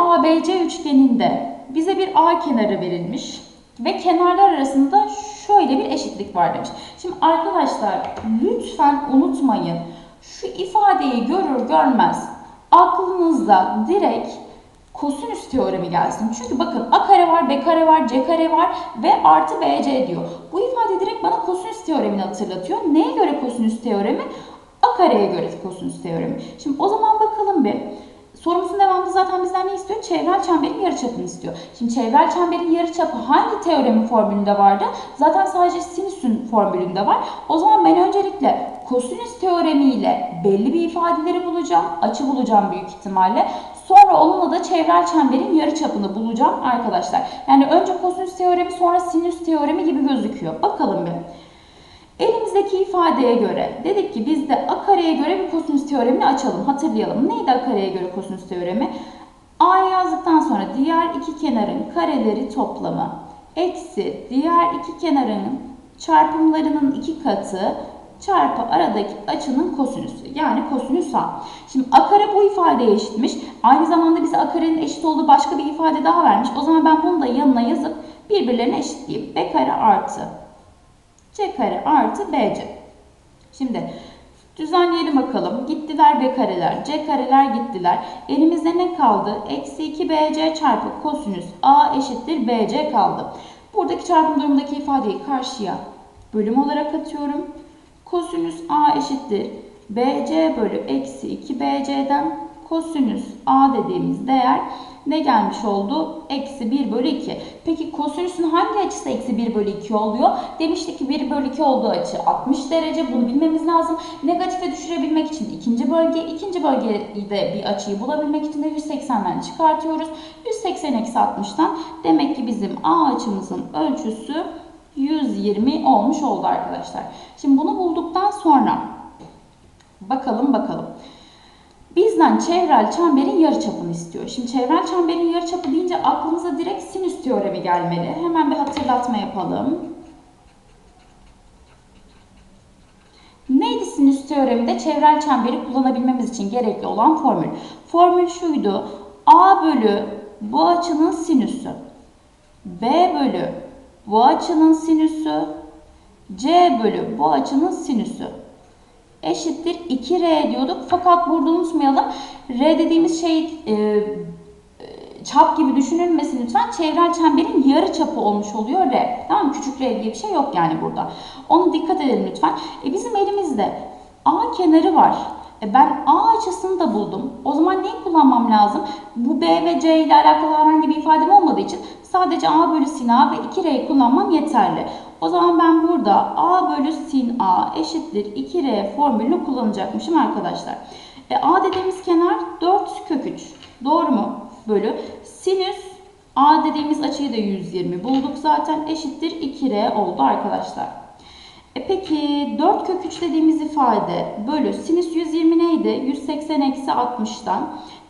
ABC üçgeninde bize bir A kenarı verilmiş ve kenarlar arasında şöyle bir eşitlik var demiş. Şimdi arkadaşlar lütfen unutmayın. Şu ifadeyi görür görmez aklınızda direkt kosinüs teoremi gelsin. Çünkü bakın a kare var, b kare var, c kare var ve artı bc diyor. Bu ifade direkt bana kosinüs teoremini hatırlatıyor. Neye göre kosinüs teoremi? A kareye göre kosinüs teoremi. Şimdi o zaman bakalım bir. Sorumuzun devamında zaten bizden ne istiyor? Çevrel çemberin yarıçapını istiyor. Şimdi çevrel çemberin yarıçapı hangi teoremin formülünde vardı? Zaten sadece sinüsün formülünde var. O zaman ben öncelikle kosinüs teoremiyle belli bir ifadeleri bulacağım. Açı bulacağım büyük ihtimalle. Sonra onunla da çevrel çemberin yarıçapını bulacağım arkadaşlar. Yani önce kosinüs teoremi sonra sinüs teoremi gibi gözüküyor. Bakalım bir. Elimizdeki ifadeye göre dedik ki biz de a kareye göre bir kosinüs teoremini açalım. Hatırlayalım. Neydi a kareye göre kosinüs teoremi? a yazdıktan sonra diğer iki kenarın kareleri toplamı eksi diğer iki kenarın çarpımlarının iki katı çarpı aradaki açının kosinüsü. Yani kosinüs a. Şimdi a kare bu ifadeye eşitmiş. Aynı zamanda bize a karenin eşit olduğu başka bir ifade daha vermiş. O zaman ben bunu da yanına yazıp birbirlerine eşitleyeyim. b kare artı c kare artı bc. Şimdi düzenleyelim bakalım. Gittiler b kareler, c kareler gittiler. Elimizde ne kaldı? Eksi 2bc çarpı kosinüs a eşittir bc kaldı. Buradaki çarpım durumundaki ifadeyi karşıya bölüm olarak atıyorum. Kosinüs a eşittir bc bölü eksi 2bc'den kosinüs a dediğimiz değer ne gelmiş oldu? Eksi 1 bölü 2. Peki kosinüsün hangi açısı eksi 1 bölü 2 oluyor? Demiştik ki 1 bölü 2 olduğu açı 60 derece. Bunu bilmemiz lazım. Negatife düşürebilmek için ikinci bölge, ikinci bölgede bir açıyı bulabilmek için de 180'den çıkartıyoruz. 180 eksi 60'tan demek ki bizim A açımızın ölçüsü 120 olmuş oldu arkadaşlar. Şimdi bunu bulduktan sonra bakalım bakalım. Bizden çevrel çemberin yarıçapını istiyor. Şimdi çevrel çemberin yarıçapı deyince aklımıza direkt sinüs teoremi gelmeli. Hemen bir hatırlatma yapalım. Neydi sinüs teoreminde çevrel çemberi kullanabilmemiz için gerekli olan formül? Formül şuydu. A bölü bu açının sinüsü. B bölü bu açının sinüsü. C bölü bu açının sinüsü eşittir 2R diyorduk. Fakat burada unutmayalım. R dediğimiz şey e, çap gibi düşünülmesin lütfen. Çevrel çemberin yarı çapı olmuş oluyor R. Tamam mı? Küçük R diye bir şey yok yani burada. Onu dikkat edelim lütfen. E, bizim elimizde A kenarı var. E, ben A açısını da buldum. O zaman neyi kullanmam lazım? Bu B ve C ile alakalı herhangi bir ifadem olmadığı için sadece A bölü sin A ve 2R'yi kullanmam yeterli. O zaman ben burada A bölü sin A eşittir 2R formülünü kullanacakmışım arkadaşlar. E, A dediğimiz kenar 4 kök 3. Doğru mu? Bölü sinüs A dediğimiz açıyı da 120 bulduk zaten eşittir 2R oldu arkadaşlar. E peki 4 kök 3 dediğimiz ifade bölü sinüs 120 neydi? 180 eksi 60'tan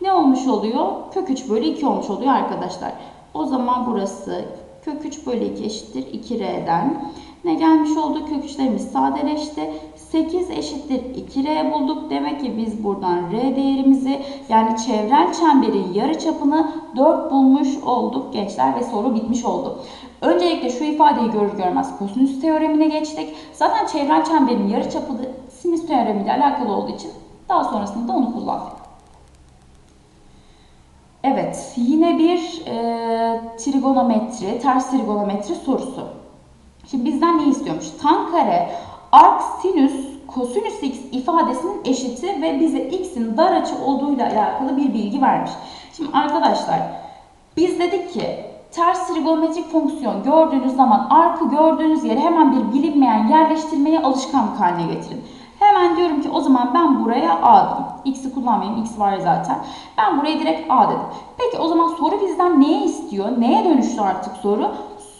ne olmuş oluyor? Kök 3 bölü 2 olmuş oluyor arkadaşlar. O zaman burası kök 3 bölü 2 eşittir 2R'den. Ne gelmiş oldu? Kök 3'lerimiz sadeleşti. 8 eşittir 2R bulduk. Demek ki biz buradan R değerimizi yani çevrel çemberin yarıçapını 4 bulmuş olduk gençler ve soru bitmiş oldu. Öncelikle şu ifadeyi görür görmez kosinüs teoremine geçtik. Zaten çevrel çemberin yarıçapı da sinüs teoremiyle alakalı olduğu için daha sonrasında da onu kullandık. Evet, yine bir e, trigonometri, ters trigonometri sorusu. Şimdi bizden ne istiyormuş? Tan kare arc sinüs kosinüs x ifadesinin eşiti ve bize x'in dar açı olduğuyla alakalı bir bilgi vermiş. Şimdi arkadaşlar biz dedik ki ters trigonometrik fonksiyon gördüğünüz zaman arkı gördüğünüz yere hemen bir bilinmeyen yerleştirmeyi alışkanlık haline getirin. Hemen diyorum ki o zaman ben buraya A dedim. X'i kullanmayayım. X var zaten. Ben buraya direkt A dedim. Peki o zaman soru bizden neye istiyor? Neye dönüştü artık soru?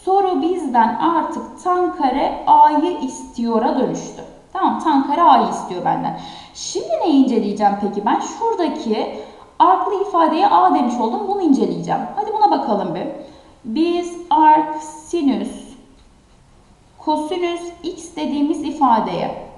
Soru bizden artık tan kare A'yı istiyor'a dönüştü. Tamam tan kare A'yı istiyor benden. Şimdi ne inceleyeceğim peki ben? Şuradaki arklı ifadeye A demiş oldum. Bunu inceleyeceğim. Hadi buna bakalım bir. Biz arc sinüs kosinüs x dediğimiz ifadeye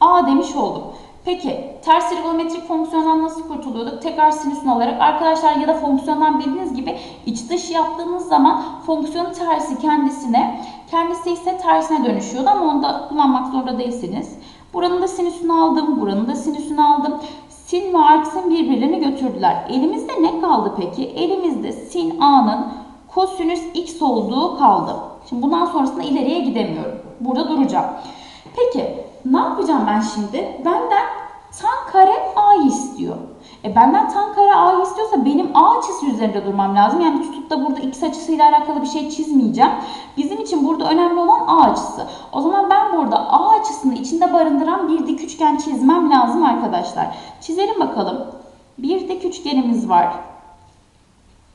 A demiş olduk. Peki ters trigonometrik fonksiyondan nasıl kurtuluyorduk? Tekrar sinüsünü alarak arkadaşlar ya da fonksiyondan bildiğiniz gibi iç dış yaptığınız zaman fonksiyonun tersi kendisine, kendisi ise tersine dönüşüyordu ama onu da kullanmak zorunda değilsiniz. Buranın da sinüsünü aldım, buranın da sinüsünü aldım. Sin ve arksin birbirlerini götürdüler. Elimizde ne kaldı peki? Elimizde sin a'nın kosinüs x olduğu kaldı. Şimdi bundan sonrasında ileriye gidemiyorum. Burada duracağım. Peki ne yapacağım ben şimdi? Benden tan kare a'yı istiyor. E benden tan kare a'yı istiyorsa benim a açısı üzerinde durmam lazım. Yani tutup da burada x açısıyla alakalı bir şey çizmeyeceğim. Bizim için burada önemli olan a açısı. O zaman ben burada a açısını içinde barındıran bir dik üçgen çizmem lazım arkadaşlar. Çizelim bakalım. Bir dik üçgenimiz var.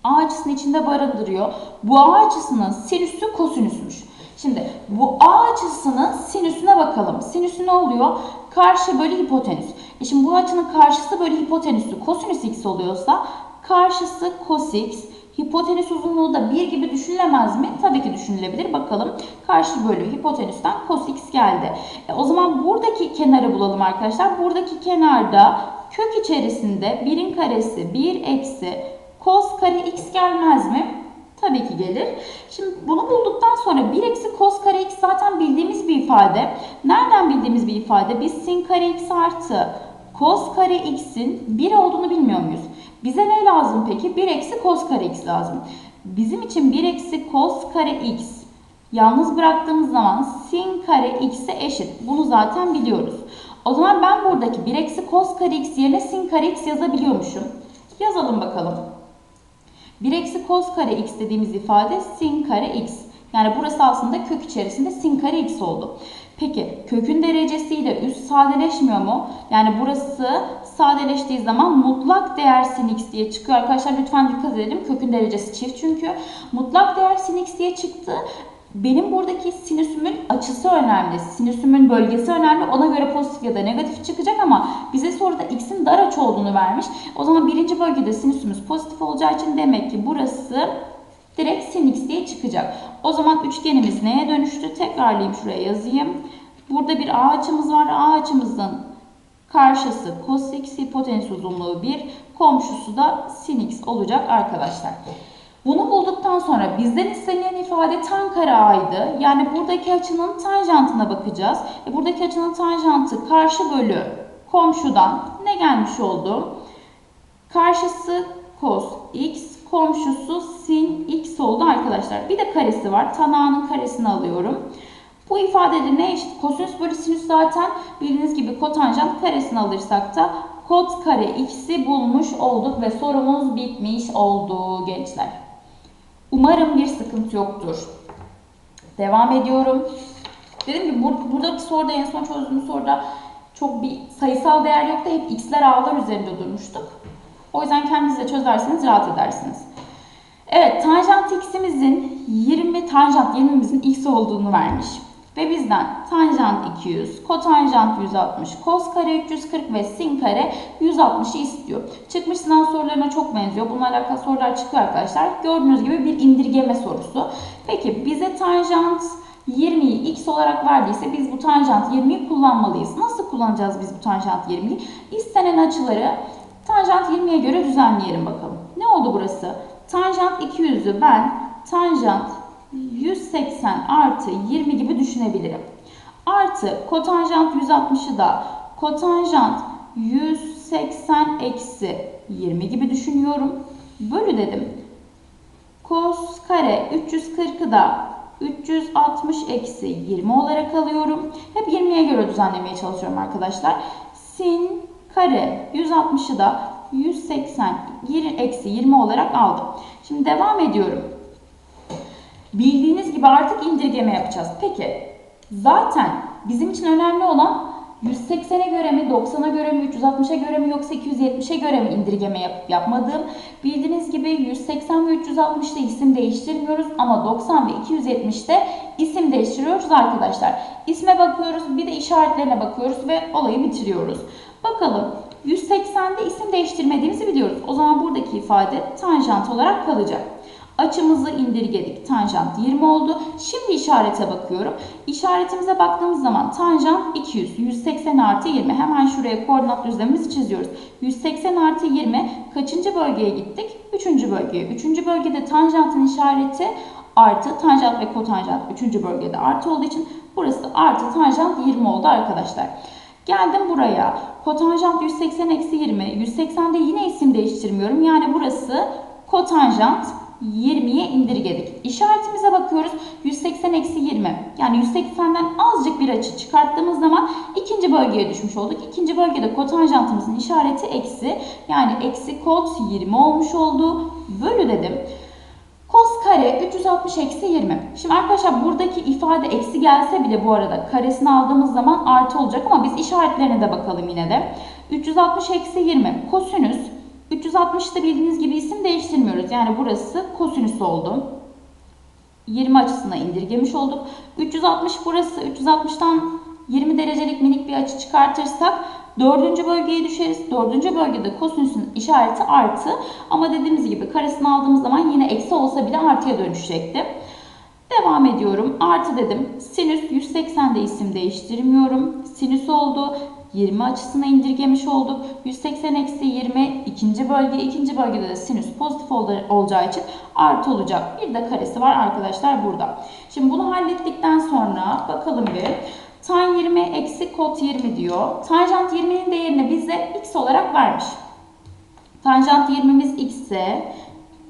A açısını içinde barındırıyor. Bu A açısının sinüsü kosinüsmüş. Şimdi bu A açısının sinüsüne bakalım. Sinüsü ne oluyor? Karşı bölü hipotenüs. E şimdi bu açının karşısı bölü hipotenüsü kosinüs x oluyorsa karşısı cos x. Hipotenüs uzunluğu da 1 gibi düşünülemez mi? Tabii ki düşünülebilir. Bakalım karşı bölü hipotenüsten cos x geldi. E o zaman buradaki kenarı bulalım arkadaşlar. Buradaki kenarda kök içerisinde 1'in karesi 1 eksi cos kare x gelmez mi? Tabii ki gelir. Şimdi bunu bulduktan sonra 1 eksi cos kare x zaten bildiğimiz bir ifade. Nereden bildiğimiz bir ifade? Biz sin kare x artı cos kare x'in 1 olduğunu bilmiyor muyuz? Bize ne lazım peki? 1 eksi cos kare x lazım. Bizim için 1 eksi cos kare x yalnız bıraktığımız zaman sin kare x'e eşit. Bunu zaten biliyoruz. O zaman ben buradaki 1 eksi cos kare x yerine sin kare x yazabiliyormuşum. Yazalım bakalım. 1 eksi cos kare x dediğimiz ifade sin kare x. Yani burası aslında kök içerisinde sin kare x oldu. Peki kökün derecesiyle üst sadeleşmiyor mu? Yani burası sadeleştiği zaman mutlak değer sin x diye çıkıyor. Arkadaşlar lütfen dikkat edelim. Kökün derecesi çift çünkü. Mutlak değer sin x diye çıktı. Benim buradaki sinüsümün açısı önemli. Sinüsümün bölgesi önemli. Ona göre pozitif ya da negatif çıkacak ama bize soruda x'in dar açı olduğunu vermiş. O zaman birinci bölgede sinüsümüz pozitif olacağı için demek ki burası direkt sin x diye çıkacak. O zaman üçgenimiz neye dönüştü? Tekrarlayayım şuraya yazayım. Burada bir a açımız var. A açımızın karşısı cos x hipotenüs uzunluğu 1. Komşusu da sin x olacak arkadaşlar. Bunu bulduktan sonra bizden istenilen ifade tan kare a'ydı. Yani buradaki açının tanjantına bakacağız. E buradaki açının tanjantı karşı bölü komşudan ne gelmiş oldu? Karşısı cos x, komşusu sin x oldu arkadaşlar. Bir de karesi var. Tan a'nın karesini alıyorum. Bu ifadede ne eşit? Kosinüs bölü sinüs zaten bildiğiniz gibi kotanjant karesini alırsak da kot kare x'i bulmuş olduk ve sorumuz bitmiş oldu gençler. Umarım bir sıkıntı yoktur. Devam ediyorum. Dedim ki bur buradaki soruda en son çözdüğüm soruda çok bir sayısal değer yoktu. Hep x'ler a'lar üzerinde durmuştuk. O yüzden kendiniz de çözerseniz rahat edersiniz. Evet, tanjant x'imizin 20, tanjant 20'mizin x olduğunu vermiş. Ve bizden tanjant 200, kotanjant 160, kos kare 340 ve sin kare 160'ı istiyor. Çıkmış sınav sorularına çok benziyor. Bununla alakalı sorular çıkıyor arkadaşlar. Gördüğünüz gibi bir indirgeme sorusu. Peki bize tanjant 20'yi x olarak verdiyse biz bu tanjant 20'yi kullanmalıyız. Nasıl kullanacağız biz bu tanjant 20'yi? İstenen açıları tanjant 20'ye göre düzenleyelim bakalım. Ne oldu burası? Tanjant 200'ü ben tanjant 180 artı 20 gibi düşünebilirim. Artı kotanjant 160'ı da kotanjant 180 eksi 20 gibi düşünüyorum. Bölü dedim. Kos kare 340'ı da 360 eksi 20 olarak alıyorum. Hep 20'ye göre düzenlemeye çalışıyorum arkadaşlar. Sin kare 160'ı da 180 eksi 20 olarak aldım. Şimdi devam ediyorum. Bildiğiniz gibi artık indirgeme yapacağız. Peki zaten bizim için önemli olan 180'e göre mi, 90'a göre mi, 360'a göre mi yoksa 270'e göre mi indirgeme yapıp yapmadığım. Bildiğiniz gibi 180 ve 360'da isim değiştirmiyoruz ama 90 ve 270'te isim değiştiriyoruz arkadaşlar. İsme bakıyoruz, bir de işaretlerine bakıyoruz ve olayı bitiriyoruz. Bakalım 180'de isim değiştirmediğimizi biliyoruz. O zaman buradaki ifade tanjant olarak kalacak. Açımızı indirgedik. Tanjant 20 oldu. Şimdi işarete bakıyorum. İşaretimize baktığımız zaman tanjant 200. 180 artı 20. Hemen şuraya koordinat düzlemimizi çiziyoruz. 180 artı 20. Kaçıncı bölgeye gittik? Üçüncü bölgeye. Üçüncü bölgede tanjantın işareti artı. Tanjant ve kotanjant üçüncü bölgede artı olduğu için burası artı tanjant 20 oldu arkadaşlar. Geldim buraya. Kotanjant 180 eksi 20. 180'de yine isim değiştirmiyorum. Yani burası kotanjant 20'ye indirgedik. İşaretimize bakıyoruz. 180 eksi 20. Yani 180'den azıcık bir açı çıkarttığımız zaman ikinci bölgeye düşmüş olduk. İkinci bölgede kotanjantımızın işareti eksi. Yani eksi kot 20 olmuş oldu. Bölü dedim. Kos kare 360 eksi 20. Şimdi arkadaşlar buradaki ifade eksi gelse bile bu arada karesini aldığımız zaman artı olacak ama biz işaretlerine de bakalım yine de. 360 eksi 20 kosinüs 360'da bildiğiniz gibi isim değiştirmiyoruz. Yani burası kosinüs oldu. 20 açısına indirgemiş olduk. 360 burası. 360'tan 20 derecelik minik bir açı çıkartırsak dördüncü bölgeye düşeriz. Dördüncü bölgede kosinüsün işareti artı. Ama dediğimiz gibi karesini aldığımız zaman yine eksi olsa bile artıya dönüşecekti. Devam ediyorum. Artı dedim. Sinüs 180'de isim değiştirmiyorum. Sinüs oldu. 20 açısına indirgemiş olduk. 180 eksi 20 ikinci bölge. ikinci bölgede de sinüs pozitif olacağı için artı olacak. Bir de karesi var arkadaşlar burada. Şimdi bunu hallettikten sonra bakalım bir. Tan 20 eksi kot 20 diyor. Tanjant 20'nin değerini bize x olarak vermiş. Tanjant 20'miz x ise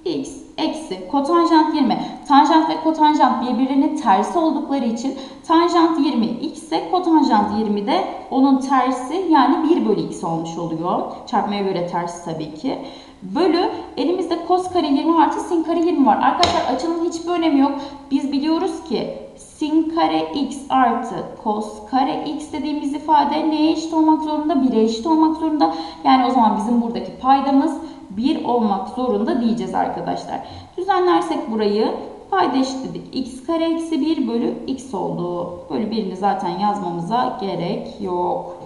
x eksi kotanjant 20. Tanjant ve kotanjant birbirinin tersi oldukları için tanjant 20 x ise kotanjant 20 de onun tersi yani 1 bölü x olmuş oluyor. Çarpmaya göre tersi tabii ki. Bölü elimizde kos kare 20 artı sin kare 20 var. Arkadaşlar açının hiçbir önemi yok. Biz biliyoruz ki sin kare x artı kos kare x dediğimiz ifade neye eşit olmak zorunda? 1'e eşit olmak zorunda. Yani o zaman bizim buradaki paydamız 1 olmak zorunda diyeceğiz arkadaşlar. Düzenlersek burayı payda eşitledik. x kare eksi 1 bölü x oldu. Bölü 1'ini zaten yazmamıza gerek yok.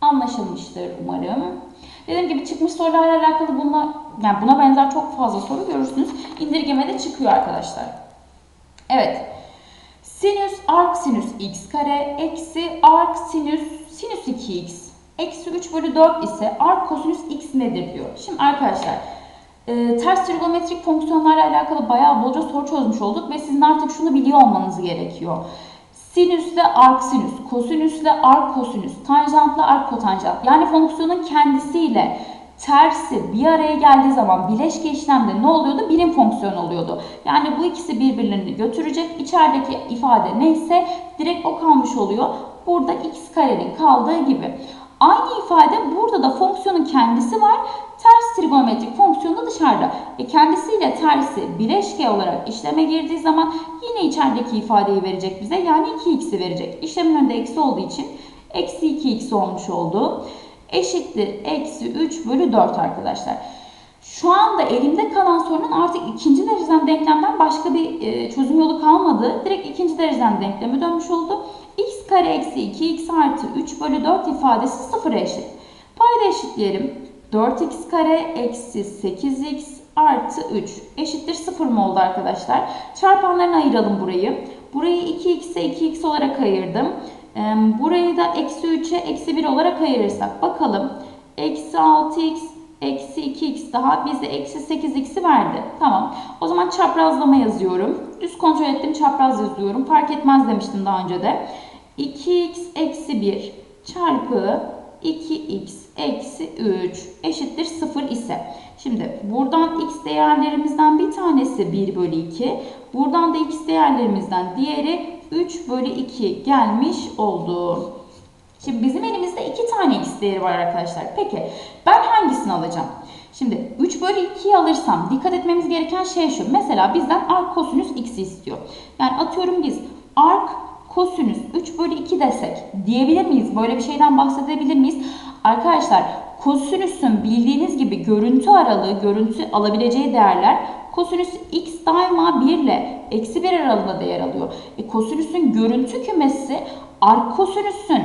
Anlaşılmıştır umarım. Dediğim gibi çıkmış sorularla alakalı buna, yani buna benzer çok fazla soru görürsünüz. İndirgemede çıkıyor arkadaşlar. Evet. Sinüs arc sinüs x kare eksi arc sinüs sinüs 2x eksi 3 bölü 4 ise arc kosinüs x nedir diyor. Şimdi arkadaşlar e, ters trigonometrik fonksiyonlarla alakalı bayağı bolca soru çözmüş olduk ve sizin artık şunu biliyor olmanız gerekiyor. Sinüsle arc sinüs, kosinüsle arc kosinüs, tanjantla arc kotanjant. Yani fonksiyonun kendisiyle tersi bir araya geldiği zaman bileşke işlemde ne oluyordu? Birim fonksiyon oluyordu. Yani bu ikisi birbirlerini götürecek. İçerideki ifade neyse direkt o kalmış oluyor. Burada x karenin kaldığı gibi. Aynı ifade burada da fonksiyonun kendisi var. Ters trigonometrik fonksiyon da dışarıda. E kendisiyle tersi bileşke olarak işleme girdiği zaman yine içerideki ifadeyi verecek bize. Yani 2x'i verecek. İşlemin önünde eksi olduğu için eksi 2x olmuş oldu. Eşittir eksi 3 bölü 4 arkadaşlar. Şu anda elimde kalan sorunun artık ikinci dereceden denklemden başka bir e, çözüm yolu kalmadı. Direkt ikinci dereceden denkleme dönmüş oldu. X kare eksi 2x artı 3 bölü 4 ifadesi sıfıra eşit. Payda eşitleyelim. 4x kare eksi 8x artı 3 eşittir 0 mı oldu arkadaşlar? Çarpanlarını ayıralım burayı. Burayı 2x'e 2x olarak ayırdım. Burayı da eksi 3'e eksi 1 olarak ayırırsak bakalım. Eksi 6x eksi 2x daha bize eksi 8x'i verdi. Tamam. O zaman çaprazlama yazıyorum. Düz kontrol ettim çapraz yazıyorum. Fark etmez demiştim daha önce de. 2x eksi 1 çarpı 2x eksi 3 eşittir 0 ise. Şimdi buradan x değerlerimizden bir tanesi 1 bölü 2. Buradan da x değerlerimizden diğeri 3 bölü 2 gelmiş oldu. Şimdi bizim elimizde iki tane x değeri var arkadaşlar. Peki ben hangisini alacağım? Şimdi 3 bölü 2'yi alırsam dikkat etmemiz gereken şey şu. Mesela bizden arc kosinüs x'i istiyor. Yani atıyorum biz arc kosinüs 3 bölü 2 desek diyebilir miyiz? Böyle bir şeyden bahsedebilir miyiz? Arkadaşlar kosinüsün bildiğiniz gibi görüntü aralığı, görüntü alabileceği değerler kosinüs x daima 1 ile eksi 1 aralığında değer alıyor. E, kosinüsün görüntü kümesi arc kosinüsün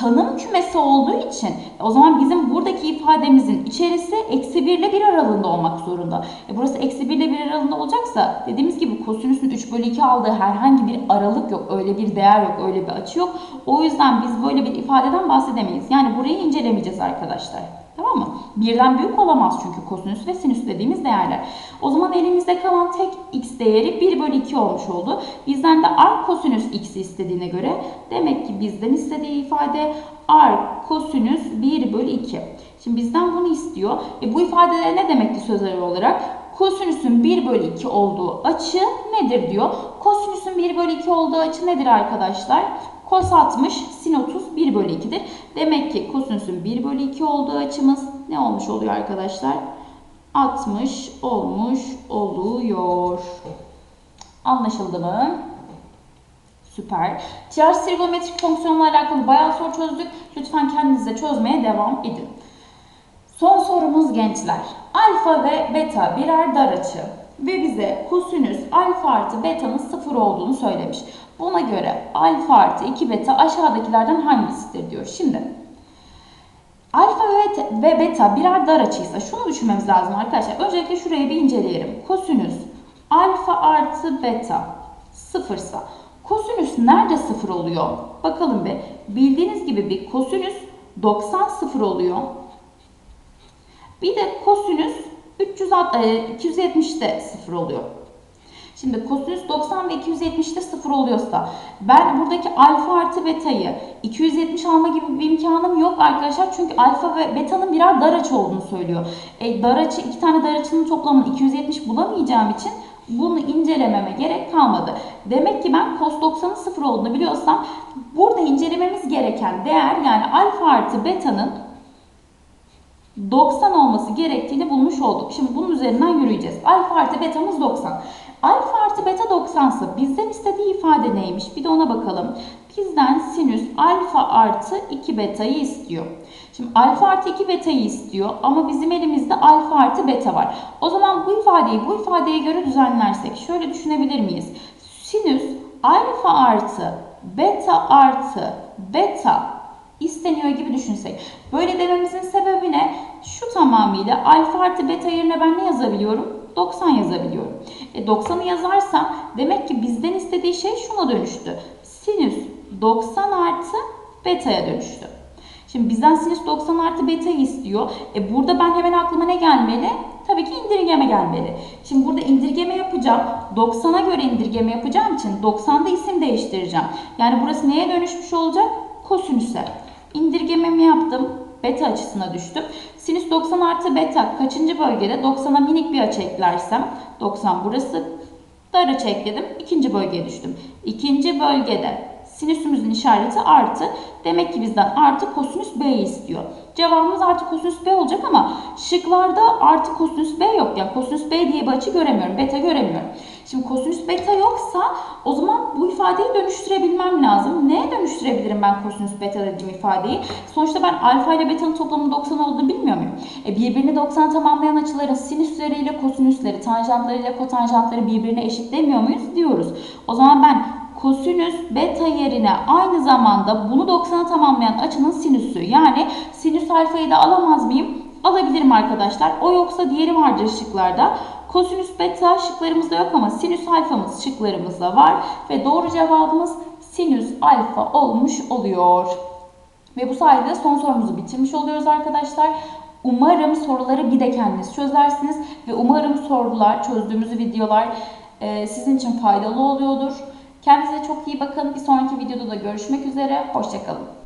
tanım kümesi olduğu için o zaman bizim buradaki ifademizin içerisi eksi 1 ile 1 aralığında olmak zorunda. E burası eksi 1 ile 1 aralığında olacaksa dediğimiz gibi kosinüsün 3 bölü 2 aldığı herhangi bir aralık yok. Öyle bir değer yok. Öyle bir açı yok. O yüzden biz böyle bir ifadeden bahsedemeyiz. Yani burayı incelemeyeceğiz arkadaşlar. Tamam mı? Birden büyük olamaz çünkü kosinüs ve sinüs dediğimiz değerler. O zaman elimizde kalan tek x değeri 1 bölü 2 olmuş oldu. Bizden de arc kosinüs x'i istediğine göre demek ki bizden istediği ifade arc kosinüs 1 bölü 2. Şimdi bizden bunu istiyor. E bu ifade ne demekti sözel olarak? Kosinüsün 1 bölü 2 olduğu açı nedir diyor. Kosinüsün 1 bölü 2 olduğu açı nedir arkadaşlar? Kos 60, sin 30 1 bölü 2'dir. Demek ki kosinüsün 1 bölü 2 olduğu açımız ne olmuş oluyor arkadaşlar? 60 olmuş oluyor. Anlaşıldı mı? Süper. Tiyaj trigonometrik fonksiyonla alakalı bayağı soru çözdük. Lütfen kendinize çözmeye devam edin. Son sorumuz gençler. Alfa ve beta birer dar açı ve bize kosinüs alfa artı beta'nın sıfır olduğunu söylemiş. Buna göre alfa artı 2 beta aşağıdakilerden hangisidir diyor. Şimdi alfa ve beta birer dar açıysa şunu düşünmemiz lazım arkadaşlar. Öncelikle şurayı bir inceleyelim. Kosinüs alfa artı beta sıfırsa kosinüs nerede sıfır oluyor? Bakalım bir. Bildiğiniz gibi bir kosinüs 90 sıfır oluyor. Bir de kosinüs 270'te 0 oluyor. Şimdi kosinüs 90 ve 270'te 0 oluyorsa ben buradaki alfa artı beta'yı 270 alma gibi bir imkanım yok arkadaşlar. Çünkü alfa ve beta'nın birer dar açı olduğunu söylüyor. E, dar açı iki tane dar açının toplamını 270 bulamayacağım için bunu incelememe gerek kalmadı. Demek ki ben cos 90'ın 0 olduğunu biliyorsam burada incelememiz gereken değer yani alfa artı beta'nın 90 olması gerektiğini bulmuş olduk. Şimdi bunun üzerinden yürüyeceğiz. Alfa artı betamız 90. Alfa artı beta 90 ise bizden istediği ifade neymiş? Bir de ona bakalım. Bizden sinüs alfa artı 2 betayı istiyor. Şimdi alfa artı 2 betayı istiyor ama bizim elimizde alfa artı beta var. O zaman bu ifadeyi bu ifadeye göre düzenlersek şöyle düşünebilir miyiz? Sinüs alfa artı beta artı beta isteniyor gibi düşünsek. Böyle dememizin sebebi ne? Şu tamamıyla alfa artı beta yerine ben ne yazabiliyorum? 90 yazabiliyorum. E 90'ı yazarsam demek ki bizden istediği şey şuna dönüştü. Sinüs 90 artı beta'ya dönüştü. Şimdi bizden sinüs 90 artı beta'yı istiyor. E burada ben hemen aklıma ne gelmeli? Tabii ki indirgeme gelmeli. Şimdi burada indirgeme yapacağım. 90'a göre indirgeme yapacağım için 90'da isim değiştireceğim. Yani burası neye dönüşmüş olacak? Kosinüse. İndirgememi yaptım. Beta açısına düştüm. Sinüs 90 artı beta kaçıncı bölgede? 90'a minik bir açı eklersem 90 burası. Dar açı ekledim. ikinci bölgeye düştüm. İkinci bölgede sinüsümüzün işareti artı. Demek ki bizden artı kosinüs B istiyor. Cevabımız artı kosinüs B olacak ama şıklarda artı kosinüs B yok. Yani kosinüs B diye bir açı göremiyorum. Beta göremiyorum. Şimdi kosinüs beta yoksa o zaman bu ifadeyi dönüştürebilmem lazım. Neye dönüştürebilirim ben kosinüs beta dediğim ifadeyi? Sonuçta ben alfa ile beta'nın toplamının 90 olduğunu bilmiyor muyum? E birbirini 90 tamamlayan açıların sinüsleriyle kosinüsleri, tanjantlarıyla kotanjantları birbirine eşit demiyor muyuz? Diyoruz. O zaman ben kosinüs beta yerine aynı zamanda bunu 90'a tamamlayan açının sinüsü yani sinüs alfayı da alamaz mıyım? Alabilirim arkadaşlar. O yoksa diğeri vardır şıklarda. Kosinüs beta şıklarımızda yok ama sinüs alfamız şıklarımızda var. Ve doğru cevabımız sinüs alfa olmuş oluyor. Ve bu sayede son sorumuzu bitirmiş oluyoruz arkadaşlar. Umarım soruları bir de kendiniz çözersiniz. Ve umarım sorular, çözdüğümüz videolar e, sizin için faydalı oluyordur. Kendinize çok iyi bakın. Bir sonraki videoda da görüşmek üzere. Hoşçakalın.